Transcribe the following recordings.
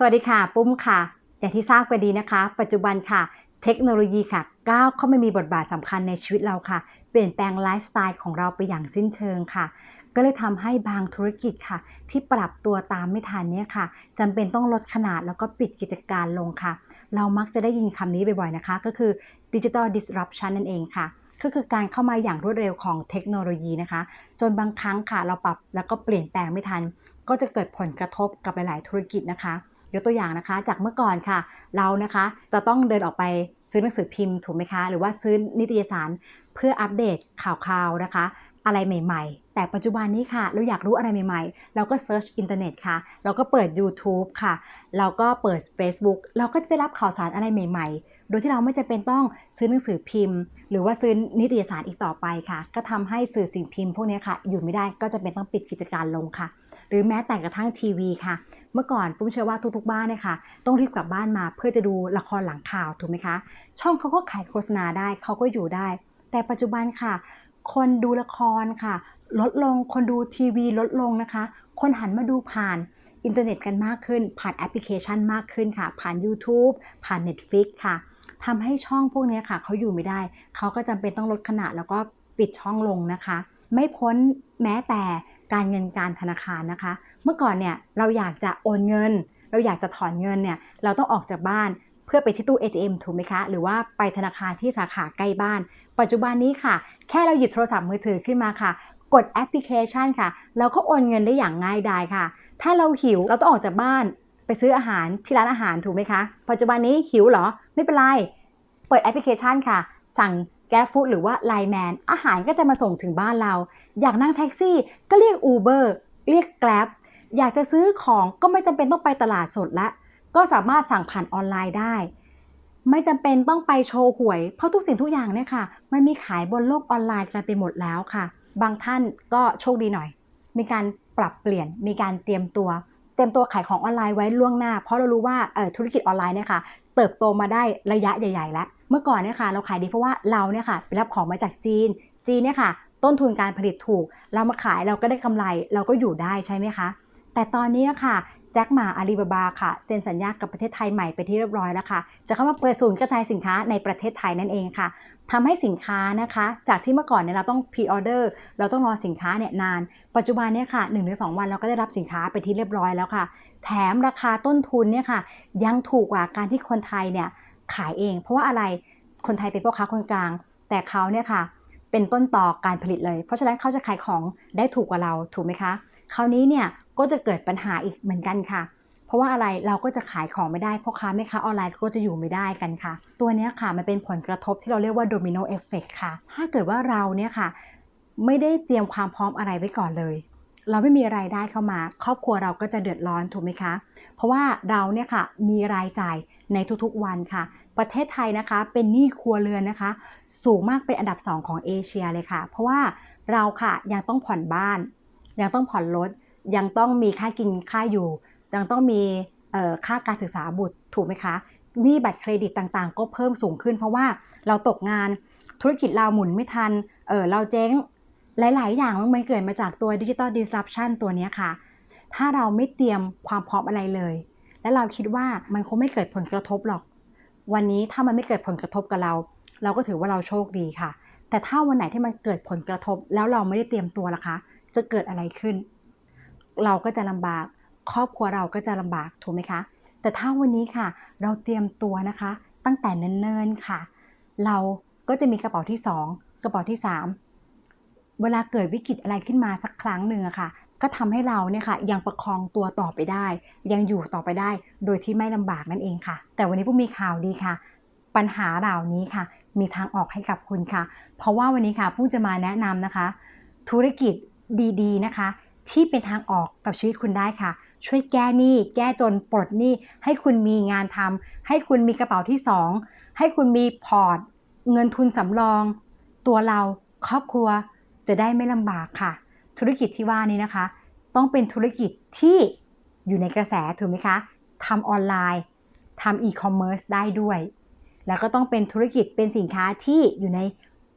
สวัสดีค่ะ ปุ้มค่ะ อย่างที่ทราบกันดีนะคะ ปัจจุบันค่ะ เทคโนโลยีค่ะก้าวเข้ามามีบทบาทสำคัญในชีวิตเราค่ะ เปลี่ยนแปลงไลฟ์สไตล์ของเราไปอย่างสิ้นเชิงค่ะ ก็เลยทำให้บางธุรกิจค่ะ ที่ปรับตัวตามไม่ทันเนี่ยค่ะจำเป็นต้องลดขนาดแล้วก็ปิดกิจการลงค่ะ เรามักจะได้ยินคำนี้บ่อยๆนะคะ ก็คือ digital disruption นั่นเองค่ะก็คือการเข้ามาอย่างรวดเร็วของเทคโนโลยีนะคะ จนบางครั้งค่ะ เราปรับแล้วก็เปลี่ยนแปลงไม่ทัน ก็จะเกิดผลกระทบกับหลาย ๆ ธุรกิจนะคะ ยกตัวอย่างนะคะ จากเมื่อก่อนค่ะ เรานะคะจะต้องเดินออกไปซื้อหนังสือพิมพ์ถูกไหมคะ หรือว่าซื้อนิตยสารเพื่ออัปเดตข่าวๆนะคะ อะไรใหม่ ๆ แต่ปัจจุบันนี้ค่ะ เราอยากรู้อะไรใหม่ ๆ เราก็เซิร์ชอินเทอร์เน็ตค่ะ เราก็เปิด YouTube ค่ะ เราก็เปิด Facebook เราก็จะได้รับข่าวสารอะไรใหม่ ๆโดยที่เราไม่จำเป็นต้องซื้อหนังสือพิมพ์ หรือว่าซื้อนิตยสารอีกต่อไปค่ะ ก็ทำให้สื่อสิ่งพิมพ์พวกนี้ค่ะ อยู่ไม่ได้ก็จะเป็นต้องปิดกิจการลงค่ะ หรือแม้แต่กระทั่งทีวีค่ะ เมื่อก่อนปุ้มเชื่อว่าทุกๆบ้านเนี่ยค่ะต้องรีบกลับบ้านมาเพื่อจะดูละครหลังข่าวถูกไหมคะ ช่องเขาก็ขายโฆษณาได้เขาก็อยู่ได้ แต่ปัจจุบันค่ะ คนดูละครค่ะ ลดลงคนดูทีวีลดลงนะคะ คนหันมาดูผ่านอินเทอร์เน็ตกันมากขึ้น ผ่านแอปพลิเคชันมากขึ้นค่ะ ผ่าน YouTube ผ่าน Netflix ค่ะทำให้ช่องพวกนี้ค่ะเขาอยู่ไม่ได้ เขาก็จำเป็นต้องลดขนาดแล้วก็ปิดช่องลงนะคะ ไม่พ้นแม้แต่การเงินการธนาคารนะคะ เมื่อก่อนเนี่ยเราอยากจะโอนเงิน เราอยากจะถอนเงินเนี่ยเราต้องออกจากบ้านเพื่อไปที่ตู้ ATM ถูกไหมคะ หรือว่าไปธนาคารที่สาขาใกล้บ้าน ปัจจุบันนี้ค่ะ แค่เราหยิบโทรศัพท์มือถือขึ้นมาค่ะ กดแอปพลิเคชันค่ะเราก็โอนเงินได้อย่างง่ายดายค่ะ ถ้าเราหิวเราต้องออกจากบ้านไปซื้ออาหารที่ร้านอาหารถูกไหมคะ ปัจจุบันนี้หิวเหรอ ไม่เป็นไร เปิดแอปพลิเคชันค่ะ สั่งแก๊สฟู้ดหรือว่าไลแมนอาหารก็จะมาส่งถึงบ้านเรา อยากนั่งแท็กซี่ก็เรียก Uber เรียก Grab อยากจะซื้อของก็ไม่จำเป็นต้องไปตลาดสดละ ก็สามารถสั่งผ่านออนไลน์ได้ ไม่จำเป็นต้องไปโชว์หวย เพราะทุกสิ่งทุกอย่างเนี่ยค่ะ มันมีขายบนโลกออนไลน์กันไปหมดแล้วค่ะ บางท่านก็โชคดีหน่อย มีการปรับเปลี่ยน มีการเตรียมตัว เตรียมตัวขายของออนไลน์ไว้ล่วงหน้า เพราะเรารู้ว่าธุรกิจออนไลน์เนี่ยค่ะ เติบโตมาได้ระยะใหญ่ ๆ แล้ว เมื่อก่อนเนี่ยค่ะ เราขายดีเพราะว่าเราเนี่ยค่ะไปรับของมาจากจีน จีนเนี่ยค่ะ ต้นทุนการผลิตถูก เรามาขายเราก็ได้กำไร เราก็อยู่ได้ใช่ไหมคะ แต่ตอนนี้ค่ะแจ็คหมาอาลีบาบาค่ะ เซ็นสัญญากับประเทศไทยใหม่ไปที่เรียบร้อยแล้วค่ะ จะเข้ามาเปิดศูนย์กระจายสินค้าในประเทศไทยนั่นเองค่ะทำให้สินค้านะคะ จากที่เมื่อก่อนเนี่ยเราต้องพรีออเดอร์เราต้องรอสินค้าเนี่ยนาน ปัจจุบันเนี่ยค่ะ1-2วันเราก็ได้รับสินค้าไปที่เรียบร้อยแล้วค่ะ แถมราคาต้นทุนเนี่ยค่ะ ยังถูกกว่าการที่คนไทยเนี่ยขายเอง เพราะว่าอะไรคนไทยเป็นพ่อค้าคนกลาง แต่เขาเนี่ยค่ะ เป็นต้นต่อการผลิตเลย เพราะฉะนั้นเขาจะขายของได้ถูกกว่าเราถูกไหมคะคราวนี้เนี่ย ก็จะเกิดปัญหาอีกเหมือนกันค่ะ เพราะว่าอะไรเราก็จะขายของไม่ได้พ่อค้าแม่ค้าออนไลน์ก็จะอยู่ไม่ได้กันค่ะ ตัวนี้ค่ะมันเป็นผลกระทบที่เราเรียกว่าโดมิโนเอฟเฟกค่ะ ถ้าเกิดว่าเราเนี่ยค่ะ ไม่ได้เตรียมความพร้อมอะไรไว้ก่อนเลย เราไม่มีรายได้เข้ามา ครอบครัวเราก็จะเดือดร้อนถูกไหมคะ เพราะว่าเราเนี่ยค่ะมีรายจ่ายในทุกๆวันค่ะ ประเทศไทยนะคะเป็นหนี้ครัวเรือนนะคะ สูงมากเป็นอันดับ 2 ของเอเชียเลยค่ะ เพราะว่าเราค่ะยังต้องผ่อนบ้าน ยังต้องผ่อนรถ ยังต้องมีค่ากินค่าอยู่ ยังต้องมีค่าการศึกษาบุตรถูกไหมคะหนี้บัตรเครดิตต่างๆ ก็เพิ่มสูงขึ้น เพราะว่าเราตกงานธุรกิจเราหมุนไม่ทันเเราเจ๊งหลาย ๆ อย่างมันเกิดมาจากตัวดิจิตอลดิสรัปชันตัวนี้ค่ะ ถ้าเราไม่เตรียมความพร้อมอะไรเลย และเราคิดว่ามันคงไม่เกิดผลกระทบหรอก วันนี้ถ้ามันไม่เกิดผลกระทบกับเรา เราก็ถือว่าเราโชคดีค่ะ แต่ถ้าวันไหนที่มันเกิดผลกระทบ แล้วเราไม่ได้เตรียมตัวล่ะคะ จะเกิดอะไรขึ้น เราก็จะลำบาก ครอบครัวเราก็จะลำบากถูกไหมคะ แต่ถ้าวันนี้ค่ะ เราเตรียมตัวนะคะ ตั้งแต่เนิ่นๆค่ะ เราก็จะมีกระเป๋าที่ 2 กระเป๋าที่ 3 เวลาเกิดวิกฤตอะไรขึ้นมาสักครั้งหนึ่งอะค่ะ ก็ทำให้เราเนี่ยค่ะยังประคองตัวต่อไปได้ ยังอยู่ต่อไปได้ โดยที่ไม่ลำบากนั่นเองค่ะ แต่วันนี้ผู้มีข่าวดีค่ะ ปัญหาเหล่านี้ค่ะ มีทางออกให้กับคุณค่ะ เพราะว่าวันนี้ค่ะผู้จะมาแนะนำนะคะ ธุรกิจดีๆนะคะ ที่เป็นทางออกกับชีวิตคุณได้ค่ะ ช่วยแก้หนี้แก้จนปลดหนี้ให้คุณมีงานทำให้คุณมีกระเป๋าที่ 2 ให้คุณมีพอร์ต เงินทุนสำรอง ตัวเราครอบครัวจะได้ไม่ลำบากค่ะ ธุรกิจที่ว่านี้นะคะ ต้องเป็นธุรกิจที่อยู่ในกระแสถูกไหมคะทำออนไลน์ทำอีคอมเมิร์ซได้ด้วย แล้วก็ต้องเป็นธุรกิจเป็นสินค้าที่อยู่ใน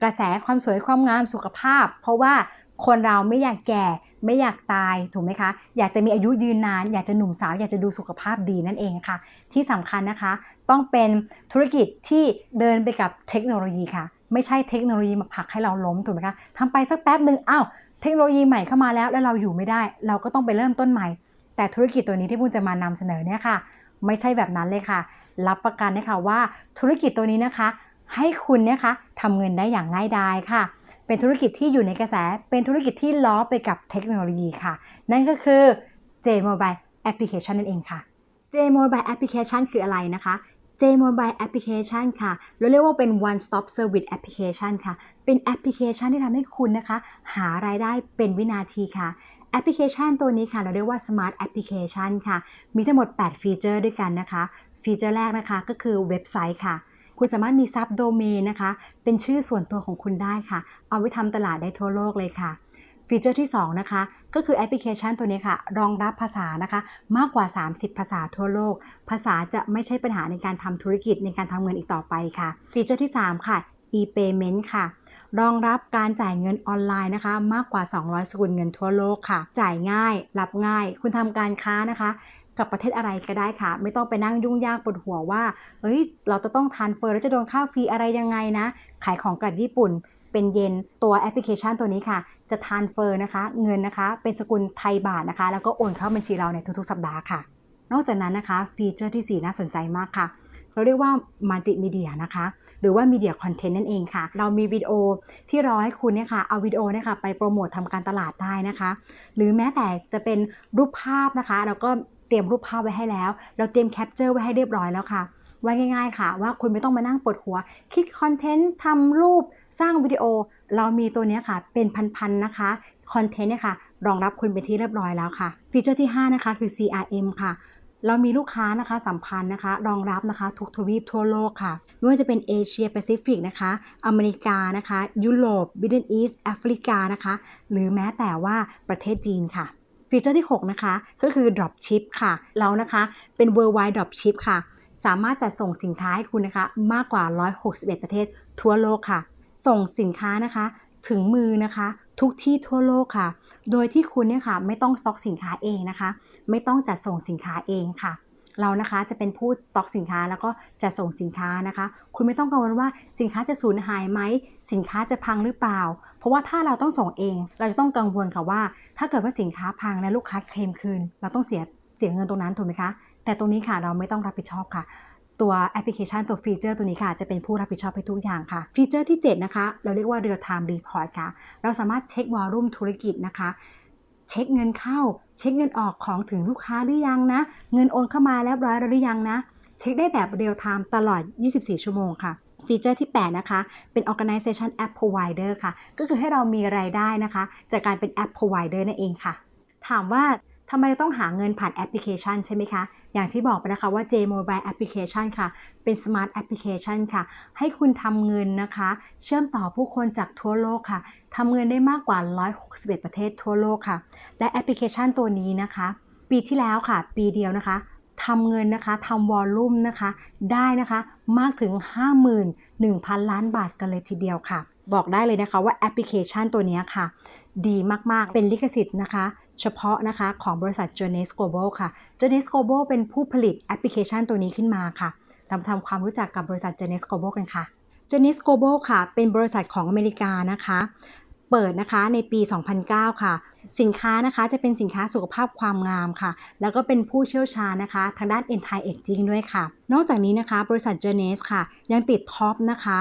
กระแสความสวยความงามสุขภาพ เพราะว่า คนเราไม่อยากแก่ไม่อยากตายถูกไหมคะ อยากจะมีอายุยืนนาน อยากจะหนุ่มสาว อยากจะดูสุขภาพดีนั่นเองค่ะ ที่สำคัญนะคะ ต้องเป็นธุรกิจที่เดินไปกับเทคโนโลยีค่ะ ไม่ใช่เทคโนโลยีมาผลักให้เราล้มถูกไหมคะทำไปสักแป๊บหนึ่งอ้าวเทคโนโลยีใหม่เข้ามาแล้วแล้วเราอยู่ไม่ได้ เราก็ต้องไปเริ่มต้นใหม่ แต่ธุรกิจตัวนี้ที่พุ่นจะมานำเสนอเนี่ยค่ะ ไม่ใช่แบบนั้นเลยค่ะ รับประกันนะคะว่าธุรกิจตัวนี้นะคะ ให้คุณเนี่ยคะทำเงินได้อย่างง่ายดายค่ะ เป็นธุรกิจที่อยู่ในกระแส เป็นธุรกิจที่ล้อไปกับเทคโนโลยีค่ะ นั่นก็คือ J Mobile Application นั่นเองค่ะ J Mobile Application คืออะไรนะคะ J Mobile Application ค่ะเราเรียกว่าเป็น one stop service application ค่ะ เป็นแอปพลิเคชันที่ทำให้คุณนะคะ หารายได้เป็นวินาทีค่ะแอปพลิเคชันตัวนี้ค่ะ เราเรียกว่า Smart Application ค่ะ มีทั้งหมด 8 ฟีเจอร์ด้วยกันนะคะ ฟีเจอร์แรกนะคะก็คือเว็บไซต์ค่ะ คุณสามารถมีซับโดเมนนะคะ เป็นชื่อส่วนตัวของคุณได้ค่ะ เอาไว้ทำตลาดได้ทั่วโลกเลยค่ะฟีเจอร์ที่ 2 นะคะ ก็คือแอปพลิเคชันตัวนี้ค่ะ รองรับภาษานะคะ มากกว่า 30 ภาษาทั่วโลก ภาษาจะไม่ใช่ปัญหาในการทำธุรกิจในการทำเงินอีกต่อไปค่ะฟีเจอร์ที่ 3 ค่ะ e-payment ค่ะ รองรับการจ่ายเงินออนไลน์นะคะ มากกว่า 200 สกุลเงินทั่วโลกค่ะ จ่ายง่าย รับง่าย คุณทำการค้านะคะ กับประเทศอะไรก็ได้ค่ะ ไม่ต้องไปนั่งยุ่งยากปวดหัวว่าเฮ้ยเราจะต้องทานเฟอร์แล้วจะโดนค่าฟรีอะไรยังไงนะ ขายของกับญี่ปุ่นเป็นเยนตัวแอปพลิเคชันตัวนี้ค่ะ จะทานเฟอร์นะคะ เงินนะคะ เป็นสกุลไทยบาทนะคะ แล้วก็โอนเข้าบัญชีเราในทุกๆ สัปดาห์ค่ะ นอกจากนั้นนะคะ ฟีเจอร์ที่ 4 น่าสนใจมากค่ะ เราเรียกว่ามัลติมีเดียนะคะ หรือว่ามีเดียคอนเทนต์นั่นเองค่ะ เรามีวิดีโอที่รอให้คุณเนี่ยค่ะเอาวิดีโอเนี่ยค่ะไปโปรโมททำการตลาดได้นะคะ หรือแม้แต่จะเป็นรูปภาพนะคะเราก็ เตรียมรูปภาพไว้ให้แล้ว เราเตรียมแคปเจอร์ไว้ให้เรียบร้อยแล้วค่ะไว้ง่าย ๆ ค่ะ ว่าคุณไม่ต้องมานั่งปวดหัว คิดคอนเทนต์ทำรูปสร้างวิดีโอ เรามีตัวนี้ค่ะ เป็นพันๆนะคะคอนเทนต์เนี่ยค่ะรองรับคุณเป็นที่เรียบร้อยแล้วค่ะ ฟีเจอร์ที่ 5 นะคะ คือ CRM ค่ะเรามีลูกค้านะคะสัมพันธ์นะคะ รองรับนะคะ ทุกทวีปทั่วโลกค่ะ ไม่ว่าจะเป็นเอเชียแปซิฟิกนะคะ อเมริกานะคะ ยุโรปมิดเดิลอีสต์แอฟริกานะคะ หรือแม้แต่ว่าประเทศจีนค่ะ ฟีเจอร์ที่ 6 นะคะ ก็คือ drop ship ค่ะ เรานะคะเป็น worldwide drop ship ค่ะ สามารถจัดส่งสินค้าให้คุณนะคะ มากกว่า 161 ประเทศทั่วโลกค่ะ ส่งสินค้านะคะถึงมือนะคะทุกที่ทั่วโลกค่ะ โดยที่คุณเนี่ยค่ะไม่ต้องสต็อกสินค้าเองนะคะ ไม่ต้องจัดส่งสินค้าเองค่ะ เรานะคะจะเป็นผู้สต็อกสินค้าแล้วก็จะส่งสินค้านะคะ คุณไม่ต้องกังวลว่าสินค้าจะสูญหายไหม สินค้าจะพังหรือเปล่า เพราะว่าถ้าเราต้องส่งเอง เราจะต้องกังวลค่ะว่า ถ้าเกิดว่าสินค้าพังและลูกค้าเคลมคืน เราต้องเสียเสียเงินตรงนั้นถูกไหมคะ แต่ตรงนี้ค่ะเราไม่ต้องรับผิดชอบค่ะ ตัวแอปพลิเคชันตัวฟีเจอร์ตัวนี้ค่ะ จะเป็นผู้รับผิดชอบให้ทุกอย่างค่ะ ฟีเจอร์ที่ 7 นะคะ เราเรียกว่า real time report ค่ะ เราสามารถเช็ควอลุ่มธุรกิจนะคะเช็คเงินเข้า เช็คเงินออกของถึงลูกค้าหรือยังนะ เงินโอนเข้ามาแล้วร้อยหรือยังนะ เช็คได้แบบเรียลไทม์ตลอด 24 ชั่วโมงค่ะ ฟีเจอร์ที่ 8 นะคะ เป็น organization app provider ค่ะ ก็คือให้เรามีรายได้นะคะ จากการเป็น app provider นั่นเองค่ะ ถามว่าทำไมต้องหาเงินผ่านแอปพลิเคชันใช่ไหมคะ อย่างที่บอกไปนะคะว่า J Mobile Application ค่ะ เป็น Smart Application ค่ะ ให้คุณทำเงินนะคะ เชื่อมต่อผู้คนจากทั่วโลกค่ะทำเงินได้มากกว่า 161 ประเทศทั่วโลกค่ะ และแอปพลิเคชันตัวนี้นะคะ ปีที่แล้วค่ะ ปีเดียวนะคะ ทำเงินนะคะทำวอลลุ่มนะคะ ได้นะคะมากถึง 51,000 ล้านบาทกันเลยทีเดียวค่ะ บอกได้เลยนะคะว่าแอปพลิเคชันตัวนี้ค่ะ ดีมากๆเป็นลิขสิทธิ์นะคะ เฉพาะนะคะของบริษัท Journeys Global ค่ะ Journeys Global เป็นผู้ผลิตแอปพลิเคชันตัวนี้ขึ้นมาค่ะเราทำความรู้จักกับบริษัท Journeys Global กันค่ะ Journeys Global ค่ะ เป็นบริษัทของอเมริกานะคะ เปิดนะคะในปี 2009 ค่ะ สินค้านะคะจะเป็นสินค้าสุขภาพความงามค่ะ แล้วก็เป็นผู้เชี่ยวชาญนะคะ ทางด้าน anti aging ด้วยค่ะ นอกจากนี้นะคะ บริษัท j o u r n e s ค่ะ ยังติดท็อปนะคะ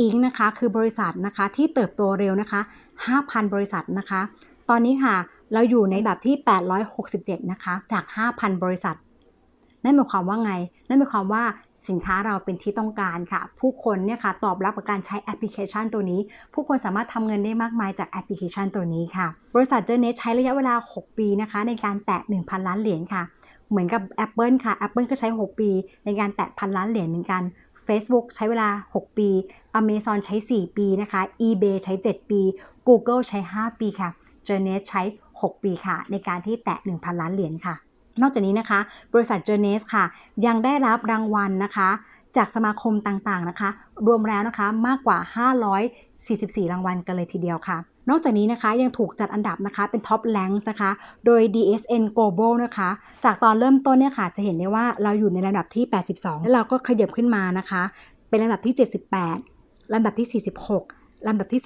อิงนะคะ คือบริษัทนะคะที่เติบโตเร็วนะคะ 5,000 บริษัทนะคะ ตอนนี้ค่ะเราอยู่ในระดับที่ 867 นะคะ จาก 5,000 บริษัท นั่นหมายความว่าไง นั่นหมายความว่า สินค้าเราเป็นที่ต้องการค่ะ ผู้คนเนี่ยค่ะตอบรับกับการใช้แอปพลิเคชันตัวนี้ ผู้คนสามารถทำเงินได้มากมายจากแอปพลิเคชันตัวนี้ค่ะ บริษัทเจเนใช้ระยะเวลา 6 ปีนะคะ ในการแตะ 1,000 ล้านเหรียญค่ะ เหมือนกับ Apple ค่ะ Apple ก็ใช้ 6 ปี ในการแตะพันล้านเหรียญเหมือนกัน Facebook ใช้เวลา 6 ปี Amazon ใช้ 4 ปีนะคะ eBay ใช้ 7 ปี Google ใช้ 5 ปีค่ะ j o u r n e y ใช้ 6 ปีค่ะ ในการที่แตะ 1,000 ล้านเหรียญค่ะ นอกจากนี้นะคะ บริษัท j o u r n e y ค่ะ ยังได้รับรางวัลนะคะ จากสมาคมต่างๆนะคะ รวมแล้วนะคะมากกว่า 544 รางวัลกันเลยทีเดียวค่ะ นอกจากนี้นะคะยังถูกจัดอันดับนะคะเป็นท็อปแ n งนะคะ โดย DSN Global นะคะ จากตอนเริ่มต้นเนี่ยค่ะ จะเห็นได้ว่าเราอยู่ในลำดับที่ 82 แล้วเราก็ขยับขึ้นมานะคะ เป็นลำดับที่ 78ลำดับที่ 46ลำดับที่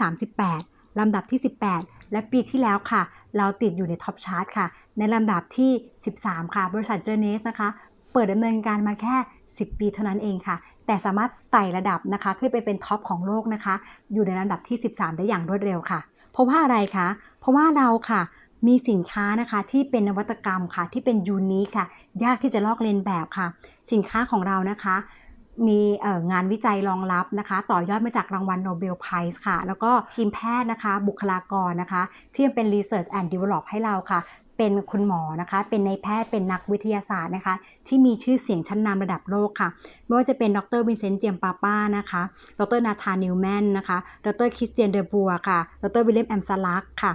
38ลำดับที่ 18 และปีที่แล้วค่ะ เราติดอยู่ในท็อปชาร์ตค่ะ ในลำดับที่ 13 ค่ะ บริษัทเจเนสนะคะ เปิดดำเนินการมาแค่ 10 ปีเท่านั้นเองค่ะ แต่สามารถไต่ระดับนะคะ ขึ้นไปเป็นท็อปของโลกนะคะ อยู่ในลำดับที่ 13 ได้อย่างรวดเร็วค่ะ เพราะว่าอะไรคะ เพราะว่าเราค่ะมีสินค้านะคะที่เป็นนวัตกรรมค่ะที่เป็นยูนิคค่ะ ยากที่จะลอกเลียนแบบค่ะ สินค้าของเรานะคะ มีงานวิจัยรองรับนะคะ ต่อยอดมาจากรางวัลโนเบลไพรส์ค่ะ แล้วก็ทีมแพทย์นะคะ บุคลากรนะคะ ที่ยังเป็น Research and Develop ให้เราค่ะ เป็นคุณหมอนะคะ เป็นในายแพทย์เป็นนักวิทยาศาสตร์นะคะ ที่มีชื่อเสียงชั้นนำระดับโลกค่ะ ไม่ว่าจะเป็นดรวินเซนต์เจียมปาป้านะคะ ดรนาธานนิวแมนนะคะ ดรคริสเตียนเดอบัวค่ะ ดรวิลเลมแอมซาลักค่ะ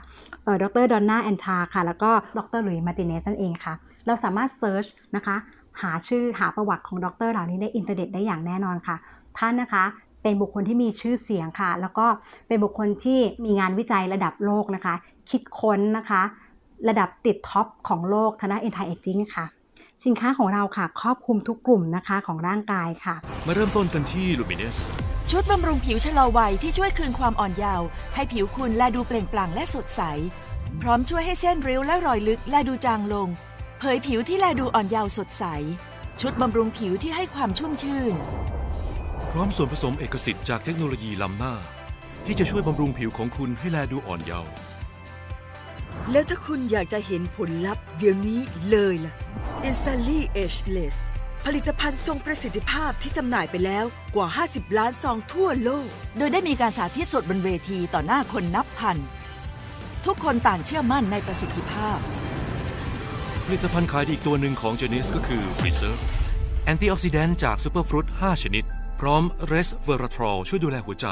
ดรดอนน่าแอนทาค่ะ แล้วก็ดรหลุยส์มาติเนสนั่นเองค่ะ เราสามารถเซิร์ชนะคะ หาชื่อหาประวัติของดรเหล่านี้ในอินเทอร์เน็ตได้อย่างแน่นอนค่ะ ท่านนะคะเป็นบุคคลที่มีชื่อเสียงค่ะ แล้วก็เป็นบุคคลที่มีงานวิจัยระดับโลกนะคะ คิดค้นนะคะ ระดับติดท็อปของโลกทางด้าน anti aging ค่ะ สินค้าของเราค่ะ ครอบคลุมทุกกลุ่มนะคะของร่างกายค่ะ มาเริ่มต้นกันที่ Luminous ชุดบำรุงผิวชะลอวัยที่ช่วยคืนความอ่อนเยาว์ให้ผิวคุณแลดูเปล่งปลั่งและสดใส พร้อมช่วยให้เส้นริ้วและรอยลึกแลดูจางลง เผยผิวที่แลดูอ่อนเยาว์สดใส ชุดบำรุงผิวที่ให้ความชุ่มชื่น พร้อมส่วนผสมเอกสิทธิ์จากเทคโนโลยีล้ำหน้า ที่จะช่วยบำรุงผิวของคุณให้แลดูอ่อนเยาว์แล้วถ้าคุณอยากจะเห็นผลลัพธ์เดี๋ยวนี้เลยล่ะ i n s t a l l y Ageless ผลิตภัณฑ์ทรงประสิทธิภาพที่จำหน่ายไปแล้วกว่า 50 ล้านซองทั่วโลก โดยได้มีการสาธิตสดบนเวทีต่อหน้าคนนับพัน ทุกคนต่างเชื่อมั่นในประสิทธิภาพ ผลิตภัณฑ์ขายดีอีกตัวหนึ่งของ g e n i s ก็คือ Preserve แอนตี้ออกซิแดนต์จาก Superfruit 5ชนิด พร้อม Resveratrol ช่วยดูแลหัวใจ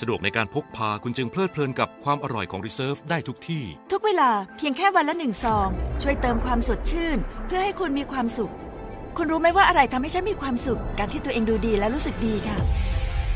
สะดวกในการพกพาคุณจึงเพลิดเพลินกับความอร่อยของ Reserve ได้ทุกที่ ทุกเวลาเพียงแค่วันละหนึ่งซอง ช่วยเติมความสดชื่น เพื่อให้คุณมีความสุข คุณรู้ไหมว่าอะไรทำให้ฉันมีความสุข การที่ตัวเองดูดีและรู้สึกดีค่ะ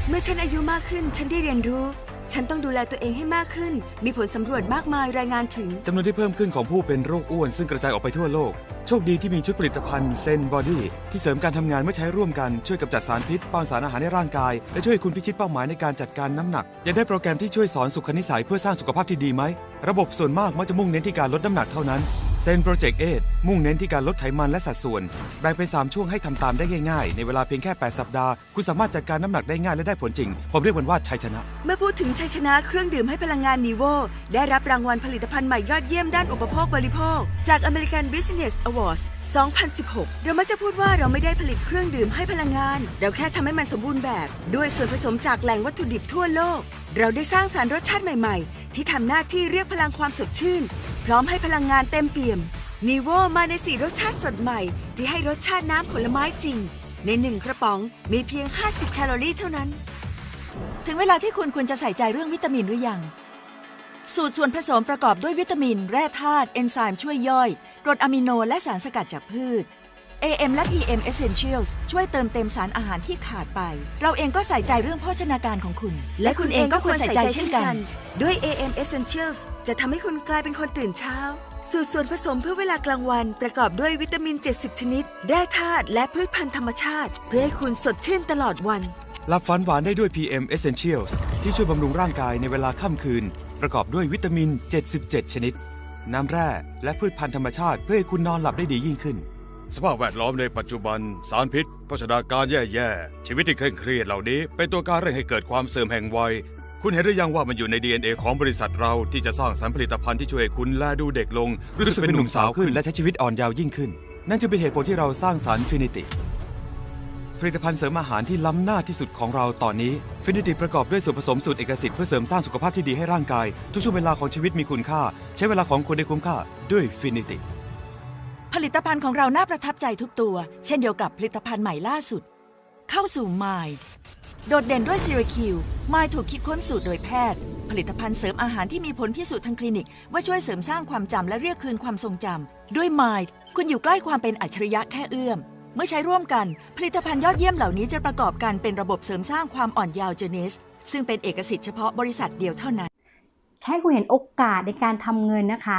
เมื่อฉันอายุมากขึ้น ฉันได้เรียนรู้ ฉันต้องดูแลตัวเองให้มากขึ้น มีผลสำรวจมากมายรายงานถึง จำนวนที่เพิ่มขึ้นของผู้เป็นโรคอ้วนซึ่งกระจายออกไปทั่วโลก โชคดีที่มีชุดผลิตภัณฑ์เซนบอดี้ที่เสริมการทำงานเมื่อใช้ร่วมกัน ช่วยกำจัดสารพิษป้อนสารอาหารในร่างกาย และช่วยให้คุณพิชิตเป้าหมายในการจัดการน้ำหนัก ยังได้โปรแกรมที่ช่วยสอนสุขนิสัยเพื่อสร้างสุขภาพที่ดีไหม ระบบส่วนมากมักจะมุ่งเน้นที่การลดน้ำหนักเท่านั้น เซนโปรเจกต์เอทมุ่งเน้นที่การลดไขมันและสัดส่วน แบ่งเป็น 3 ช่วงให้ทำตามได้ง่ายๆ ในเวลาเพียงแค่ 8 สัปดาห์ คุณสามารถจัดการน้ำหนักได้ง่ายและได้ผลจริง ผมเรียกมันว่าชัยชนะ เมื่อพูดถึงชัยชนะเครื่องดื่มให้พลังงานนีโวได้รับรางวัลผลิตภัณฑ์ใหม่ยอดเยี่ยมด้านอุปโภคบริโภค จาก American Business Awards 2016 เรามักจะพูดว่าเราไม่ได้ผลิตเครื่องดื่มให้พลังงาน เราแค่ทำให้มันสมบูรณ์แบบ ด้วยส่วนผสมจากแหล่งวัตถุดิบทั่วโลก เราได้สร้างสารรสชาติใหม่ๆ ที่ทำหน้าที่เรียกพลังความสดชื่น พร้อมให้พลังงานเต็มเปี่ยมนีโวมาในสีรสชาติสดใหม่ ที่ให้รสชาติน้ำผลไม้จริง ในหนึ่งกระป๋องมีเพียง 50 แคลอรี่เท่านั้น ถึงเวลาที่คุณควรจะใส่ใจเรื่องวิตามินหรือยัง สูตรส่วนผสมประกอบด้วยวิตามิน แร่ธาตุเอนไซม์ช่วยย่อยกรดอะมิโนและสารสกัดจากพืช AM และ PM Essentials ช่วยเติมเต็มสารอาหารที่ขาดไป เราเองก็ใส่ใจเรื่องโภชนาการของคุณ และคุณเองก็ควรใส่ใจเช่นกัน ด้วย AM Essentials จะทำให้คุณกลายเป็นคนตื่นเช้า สูตรส่วนผสมเพื่อเวลากลางวัน ประกอบด้วยวิตามิน 70 ชนิด แร่ธาตุและพืชพันธุ์ธรรมชาติ เพื่อให้คุณสดชื่นตลอดวันหลับฝันหวานได้ด้วย PM Essentials ที่ช่วยบำรุงร่างกายในเวลาค่ำคืน ประกอบด้วยวิตามิน 77 ชนิด น้ำแร่และพืชพันธุ์ธรรมชาติเพื่อให้คุณนอนหลับได้ดียิ่งขึ้น สภาพแวดล้อมในปัจจุบัน สารพิษโภชนาการแย่ๆ ชีวิตที่เคร่งเครียดเหล่านี้ เป็นตัวการเร่งให้เกิดความเสื่อมแห่งวัย คุณเห็นหรือยังว่ามันอยู่ใน DNA ของบริษัทเราที่จะสร้างสรรค์ผลิตภัณฑ์ที่ช่วยให้คุณแลดูเด็กลงรู้สึกเป็นหนุ่มสาวขึ้นและใช้ชีวิตอ่อนเยาว์ยิ่งขึ้น นั่นจึงเป็นเหตุผลที่เราสร้างสารฟินิติ ผลิตภัณฑ์เสริมอาหารที่ล้ำหน้าที่สุดของเราตอนนี้ฟินิติประกอบด้วยส่วนผสมสูตรเอกสิทธิ์เพื่อเสริมสร้างสุขภาพที่ดีให้ร่างกาย ทุกช่วงเวลาของชีวิตมีคุณค่า ใช้เวลาของคุณได้คุ้มค่าด้วยฟินิติผลิตภัณฑ์ของเราน่าประทับใจทุกตัว เช่นเดียวกับผลิตภัณฑ์ใหม่ล่าสุด เข้าสู่ Mind โดดเด่นด้วยซีร q คิว Mind ถูกคิดค้นสูตรโดยแพทย์ ผลิตภัณฑ์เสริมอาหารที่มีผลพิสูจน์ทางคลินิก ว่าช่วยเสริมสร้างความจำและเรียกคืนความทรงจำด้วย Mind คุณอยู่ใกล้ความเป็นอัจฉริยะแค่เอื้อม เมื่อใช้ร่วมกัน ผลิตภัณฑ์ยอดเยี่ยมเหล่านี้จะประกอบกันเป็นระบบเสริมสร้างความอ่อนเยาว์เจเนส ซึ่งเป็นเอกสิทธิ์เฉพาะบริษัทเดียวเท่านั้น แค่คุณเห็นโอกาสในการทำเงินนะคะ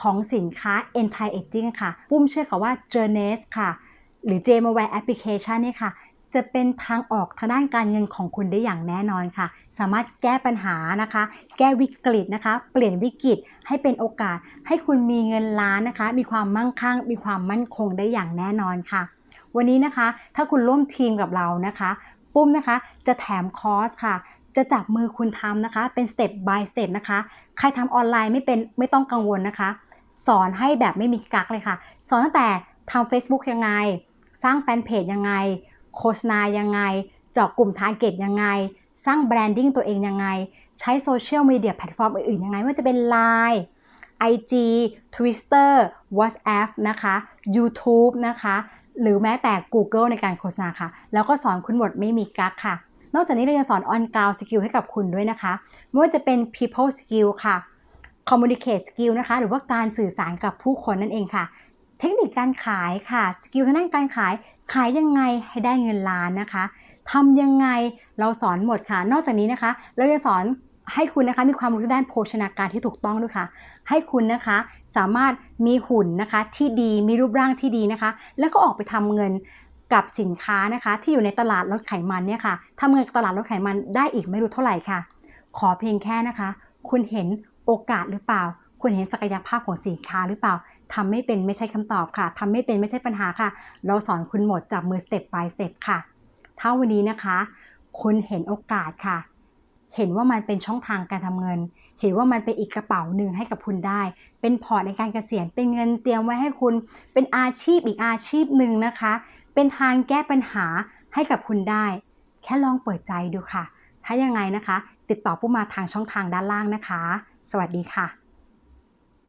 ของสินค้า anti aging ค่ะ ปุ้มเชื่อค่ะว่า j o u r n e s ค่ะ หรือ JMaware Application นี่ค่ะ จะเป็นทางออกทางด้านการเงินของคุณได้อย่างแน่นอนค่ะ สามารถแก้ปัญหานะคะ แก้วิกฤตนะคะ เปลี่ยนวิกฤตให้เป็นโอกาส ให้คุณมีเงินล้านนะคะ มีความมั่งคั่ง มีความมั่นคงได้อย่างแน่นอนค่ะ วันนี้นะคะ ถ้าคุณร่วมทีมกับเรานะคะ ปุ้มนะคะจะแถมคอร์สค่ะ จะจับมือคุณทำนะคะ เป็นสเต็ป by สเต็ปนะคะ ใครทำออนไลน์ไม่เป็นไม่ต้องกังวลนะคะ สอนให้แบบไม่มีกักเลยค่ะ สอนตั้งแต่ทำ Facebook ยังไง สร้างแฟนเพจยังไง โฆษณายังไง เจาะกลุ่มทาร์เก็ตยังไง สร้างแบรนดิ้งตัวเองยังไง ใช้โซเชียลมีเดียแพลตฟอร์มอื่นๆยังไงว่าจะเป็น Line IG Twitter WhatsApp นะคะ YouTube นะคะ หรือแม้แต่ Google ในการโฆษณาค่ะ แล้วก็สอนคุณหมดไม่มีกั๊กค่ะ นอกจากนี้เรายังสอน on ground skill ให้กับคุณด้วยนะคะ ไม่ว่าจะเป็น people skill ค่ะ communicate skill นะคะ หรือว่าการสื่อสารกับผู้คนนั่นเองค่ะ เทคนิคการขายค่ะสกิลทางด้านการขายขายยังไงให้ได้เงินล้านนะคะทำยังไงเราสอนหมดค่ะ นอกจากนี้นะคะ เราจะสอน ให้คุณนะคะมีความรู้ด้านโภชนาการที่ถูกต้องด้วยค่ะ ให้คุณนะคะสามารถมีหุ่นนะคะที่ดีมีรูปร่างที่ดีนะคะ แล้วก็ออกไปทำเงินกับสินค้านะคะที่อยู่ในตลาดลดไขมันเนี่ยค่ะทำเงินตลาดลดไขมันได้อีกไม่รู้เท่าไหร่ค่ะ ขอเพียงแค่นะคะ คุณเห็นโอกาสหรือเปล่า คุณเห็นศักยภาพของสินค้าหรือเปล่าทำไม่เป็นไม่ใช่คำตอบค่ะทำไม่เป็นไม่ใช่ปัญหาค่ะ เราสอนคุณหมดจากมือสเต็ป by สเต็ปค่ะ ถ้าวันนี้นะคะ คุณเห็นโอกาสค่ะ เห็นว่ามันเป็นช่องทางการทำเงิน เห็นว่ามันเป็นอีกกระเป๋าหนึ่งให้กับคุณได้ เป็นพอร์ตในการเกษียณ เป็นเงินเตรียมไว้ให้คุณ เป็นอาชีพอีกอาชีพหนึ่งนะคะ เป็นทางแก้ปัญหาให้กับคุณได้ แค่ลองเปิดใจดูค่ะ ถ้ายังไงนะคะ ติดต่อผู้มาทางช่องทางด้านล่างนะคะ สวัสดีค่ะ